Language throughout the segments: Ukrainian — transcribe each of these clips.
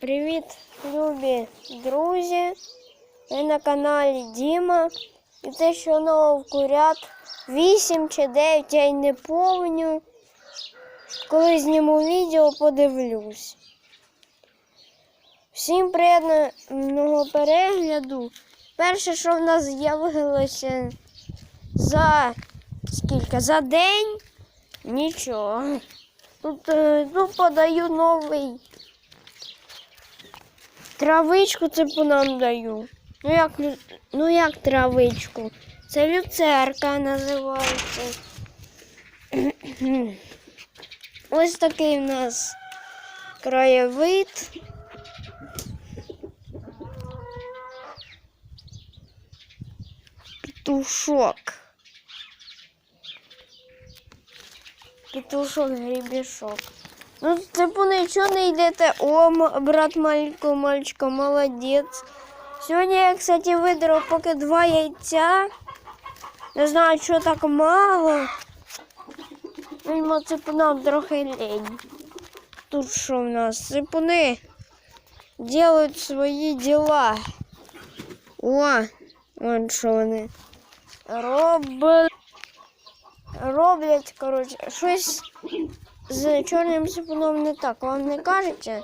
Привіт, любі друзі! Ви на каналі Діма. І те, що нового курят 8 чи 9, я й не помню. Коли зніму відео, подивлюсь. Всім приємного перегляду. Перше, що в нас з'явилося за скільки? За день? Нічого. Тут, е, тут подаю новий. Травичку типу нам даю. Ну як, ну як травичку? Це люцерка називається. Ось такий в нас краєвид. Петушок. Петушок, гребешок. Ну, типу, нічого не йдете. О, м- брат маленького мальчика, молодець. Сьогодні я, кстати, видрав поки два яйця. Не знаю, що так мало. Видимо, ципунам трохи лень. Тут що в нас? Ципуни делають свої діла. О, вон що вони. Роблять. Роблять, коротше, щось з чорним сипуном не так. Вам не кажете?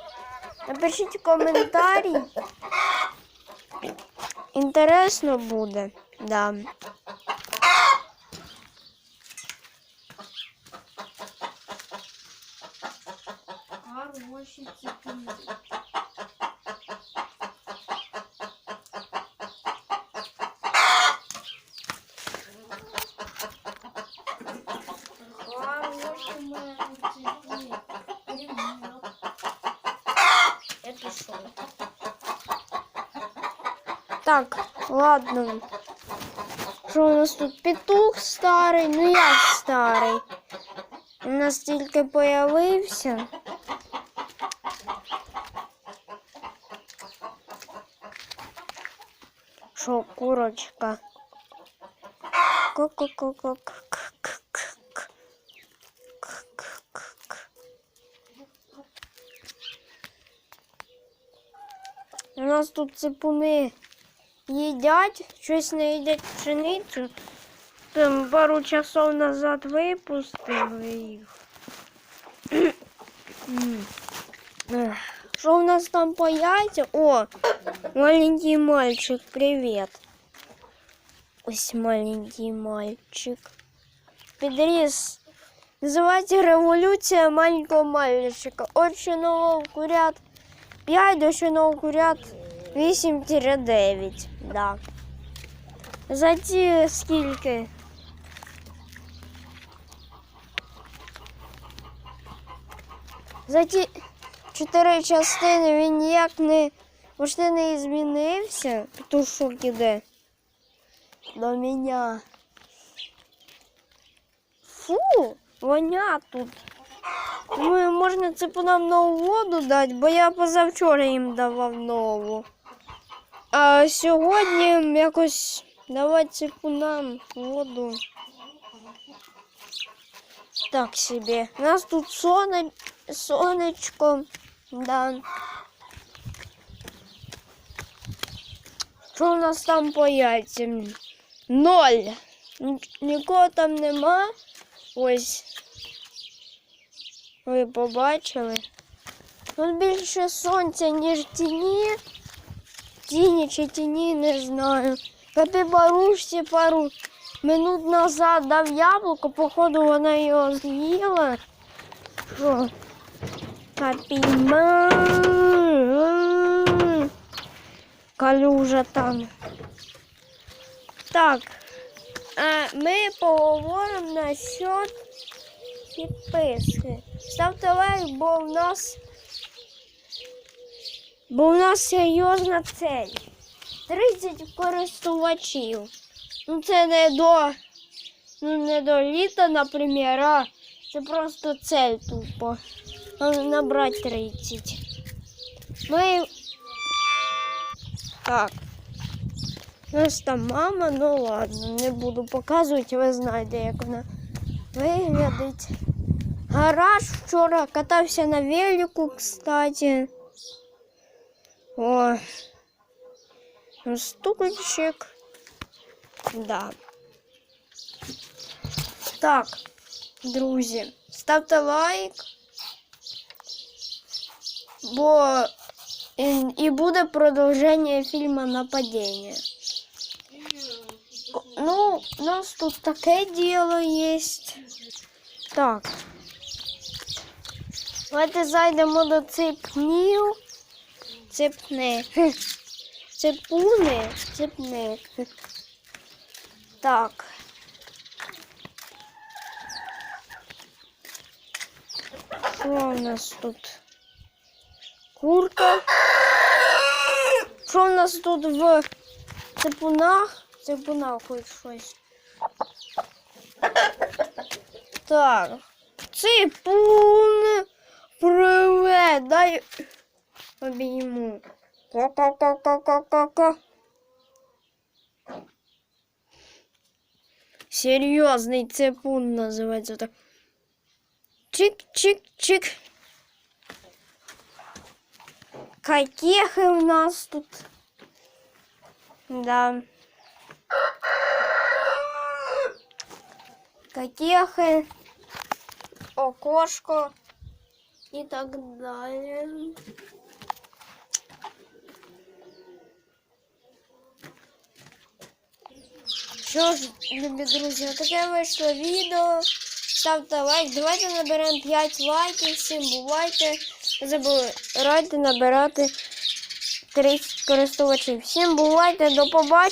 Напишіть коментарі. Інтересно буде. Да. Хороші ці Хороші Так, ладно. Що у нас тут петух старий? Ну як старий? У нас тільки появився. Що, курочка? Ку-ку-ку-ку. У нас тут ципуни їдять, щось не їдять пшеницю. Там пару часов назад випустили їх. М. Ех, Що у нас там по яйцям? О, маленький мальчик, привіт. Ось маленький мальчик. Підріс. Називається революція маленького мальчика. От ще нового курят 5 до ще нового курят 8-9. Да. За ті скільки? За ті чотири частини він ніяк не почти не змінився. Петушок іде. До мене. Фу, воня тут. Думаю, можна ципунам нову воду дати, бо я позавчора їм давав нову. А сьогодні якось давати ципунам воду. Так собі. У нас тут соне... сонечко. Да. Що у нас там по яйцям? Ноль. Ні- Нікого там нема. Ось. Ви побачили? Тут більше сонця, ніж тіні. Тіні чи тіні, не знаю. Капібарушці пару минут назад дав яблуко, походу вона його з'їла. Що? Калюжа там. Так. А ми поговоримо насчет підписки. Ставте лайк, бо в нас бо в нас серйозна цель. 30 користувачів. Ну це не до ну не до літа, наприклад, а це просто цель тупо. Набрати 30. Ми так. У нас там мама, ну ладно, не буду показувати, ви знаєте, як вона виглядить. Гараж вчора катався на велику, кстати. О. Стульчик. Да. Так, друзі, ставте лайк. Бо і, і буде продовження фільму Нападіння. Ну, у нас тут таке діло є. Так. Давайте зайдемо до ципнів. Ципни. Хм. Ципуни. Ципни. Так. Що у нас тут? Курка. Що у нас тут в ципунах? Ципунах хоч щось. Так. Ципун. Привет. Дай обійму. Ка-ка-ка-ка-ка-ка. Серйозний ципун називається так. Чик-чик-чик. Каких у нас тут? Да. Каких окошко и так далее. Що ж, любі друзі, таке вийшло відео. Ставте лайк. Давайте наберемо 5 лайків. Всім бувайте. Не забувайте набирати 30 користувачів. Всім бувайте, до побачення.